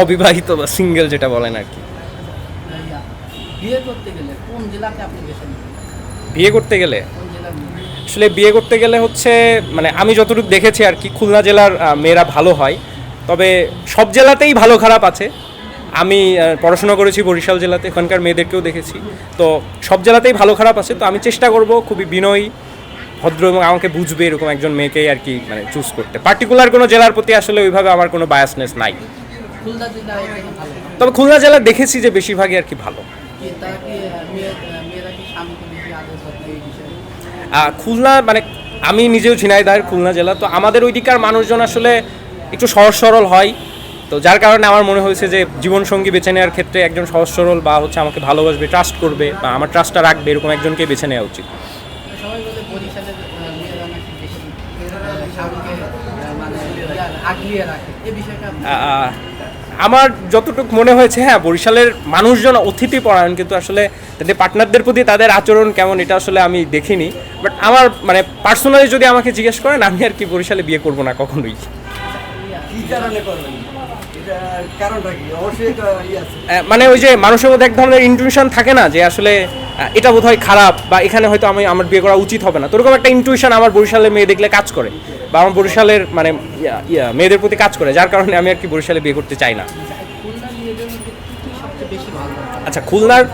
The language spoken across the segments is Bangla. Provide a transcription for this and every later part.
অবিবাহিত বা সিঙ্গেল যেটা বলেন আর কি। বিয়ে করতে গেলে কোন জেলাকে আপনি বেছে বিয়ে করতে গেলে? কোন জেলার মেয়ে? আসলে বিয়ে করতে গেলে হচ্ছে মানে আমি যতটুকু দেখেছি আর কি খুলনা জেলার মেয়েরা ভালো হয়। তবে সব জেলাতেই ভালো খারাপ আছে। আমি পড়াশোনা করেছি বরিশাল জেলাতে এখানকার মেয়েদেরকেও দেখেছি। তো সব জেলাতেই ভালো খারাপ আছে। তো আমি চেষ্টা করব খুবই বিনয়ী ভদ্র এবং আমাকে বুঝবে এরকম একজন মেয়েকেই আর কি মানে চুজ করতে। পার্টিকুলার কোনো জেলার প্রতি আসলে ওইভাবে আমার কোনো বায়াসনেস নাই। তবে খুলনা জেলা দেখেছি যে বেশিরভাগই আর কি ভালো। খুলনা মানে আমি নিজেও ঝিনাইদার খুলনা জেলা তো আমাদের ওইদিকার মানুষজন আসলে একটু সহজ সরল হয়। তো যার কারণে আমার মনে হয়েছে যে জীবনসঙ্গী বেছে নেওয়ার ক্ষেত্রে একজন সহজ সরল বা হচ্ছে আমাকে ভালোবাসবে ট্রাস্ট করবে বা আমার ট্রাস্টটা রাখবে এরকম একজনকে বেছে নেওয়া উচিত। মানে আমার যতটুকু মনে হয়েছে হ্যাঁ বরিশালের মানুষজন অতিথি পরায়ণ কিন্তু আসলে তাদের পার্টনারদের প্রতি তাদের আচরণ কেমন, এটা আসলে আমি দেখিনি। বাট আমার মানে পার্সোনালি যদি আমাকে জিজ্ঞেস করেন, আমি আর কি বরিশালে বিয়ে করব না কখনোই। মানে ওই যে মানুষের মধ্যে এক ধরনের ইনটিউশন থাকে না, যে আসলে এটা বোধহয় খারাপ বা এখানে হয়তো আমি, আমার বিয়ে করা উচিত হবে না। তো ওরকম একটা ইনটিউশন আমার বরিশালের মেয়ে দেখলে কাজ করে বা আমার বরিশালের মানে মেয়েদের প্রতি কাজ করে, যার কারণে আমি আর কি বরিশালে বিয়ে করতে চাই না? আচ্ছা খুলনার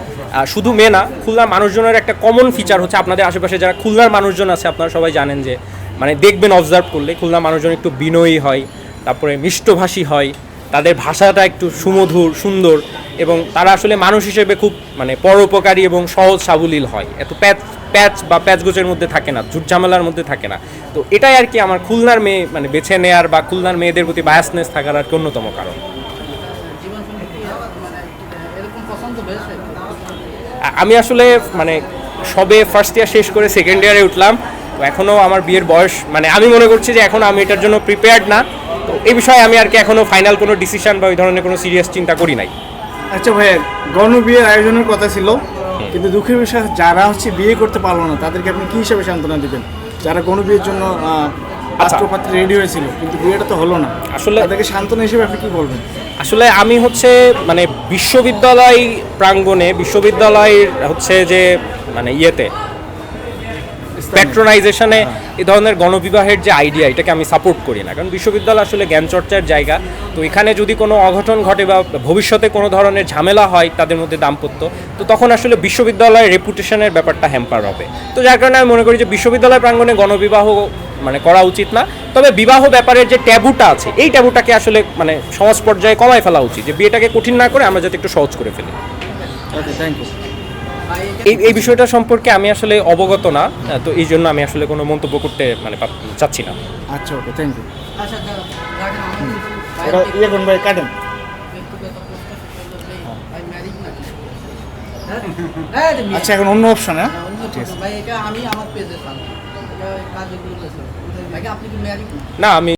শুধু মেয়ে না, খুলনার মানুষজনের একটা কমন ফিচার হচ্ছে আপনাদের আশেপাশে যারা খুলনার মানুষজন আছে, আপনারা সবাই জানেন যে মানে দেখবেন অবজার্ভ করলে খুলনার মানুষজন একটু বিনয়ী হয় তারপরে মিষ্টভাষী হয়, তাদের ভাষাটা একটু সুমধুর, সুন্দর এবং তারা আসলে মানুষ হিসেবে খুব মানে পরোপকারী এবং সহজ সাবলীল হয়। এত প্যাচ প্যাচ বা প্যাচগোচের মধ্যে থাকে না ঝুট ঝামেলার মধ্যে থাকে না। তো এটাই আর কি আমার খুলনার মেয়ে মানে বেছে নেয়ার বা খুলনার মেয়েদের প্রতি বায়াসনেস থাকার আর কি অন্যতম কারণ। আমি আসলে মানে সবে ফার্স্ট ইয়ার শেষ করে সেকেন্ড ইয়ারে উঠলাম, তো এখনও আমার বিয়ের বয়স মানে আমি মনে করছি যে এখনও আমি এটার জন্য প্রিপেয়ার্ড না। তো এই বিষয়ে আমি আর কি এখনও ফাইনাল কোনো ডিসিশন বা ওই ধরনের কোনো সিরিয়াস চিন্তা করি নাই। আচ্ছা ভাইয়া গণবিয়ের আয়োজনের কথা ছিল কিন্তু দুঃখের বিষয় যারা হচ্ছে বিয়ে করতে পারল না তাদেরকে আপনি কি হিসাবে সান্ত্বনা দিবেন? যারা গণবিয়ের জন্য আহ, রেডি হয়েছিল কিন্তু বিয়েটা তো হলো না। আসলে- তাদেরকে সান্ত্বনা হিসেবে আপনি কি বলবেন? আসলে আমি হচ্ছে মানে বিশ্ববিদ্যালয় প্রাঙ্গণে বিশ্ববিদ্যালয়ের হচ্ছে যে মানে ইয়েতে প্যাট্রোনাইজেশনে এ ধরনের গণবিবাহের যে আইডিয়া এটাকে আমি সাপোর্ট করি না। কারণ বিশ্ববিদ্যালয় আসলে জ্ঞান চর্চার জায়গা। তো এখানে যদি কোনো অঘটন ঘটে বা ভবিষ্যতে কোনো ধরনের ঝামেলা হয় তাদের মধ্যে দাম্পত্য তো তখন আসলে বিশ্ববিদ্যালয়ের রেপুটেশনের ব্যাপারটা হ্যাম্পার হবে। তো যার কারণে আমি মনে করি যে বিশ্ববিদ্যালয় প্রাঙ্গণে গণবিবাহ মানে করা উচিত না। তবে বিবাহ ব্যাপারের যে ট্যাবুটা আছে এই ট্যাবুটাকে আসলে মানে সমাজ পর্যায়ে কমায় ফেলা উচিত। যে বিয়েটাকে কঠিন না করে আমরা যাতে একটু সহজ করে ফেলি। ওকে থ্যাংক ইউ এই এই বিষয়টা সম্পর্কে আমি আসলে অবগত না তো এই জন্য আমি আসলে কোনো মন্তব্য করতে মানে চাচ্ছি না আচ্ছা ওকে থ্যাংক ইউ আচ্ছা এটা ইয়ে ভাই কাটেন নাকি? হ্যাঁ? হ্যাঁ। আচ্ছা এখন অন্য অপশন হ্যাঁ অন্য প্রশ্ন। ভাই এটা আমি আমার পেজে এটা কাজে করতেছি ভাই আপনি কি ম্যারিড না আমি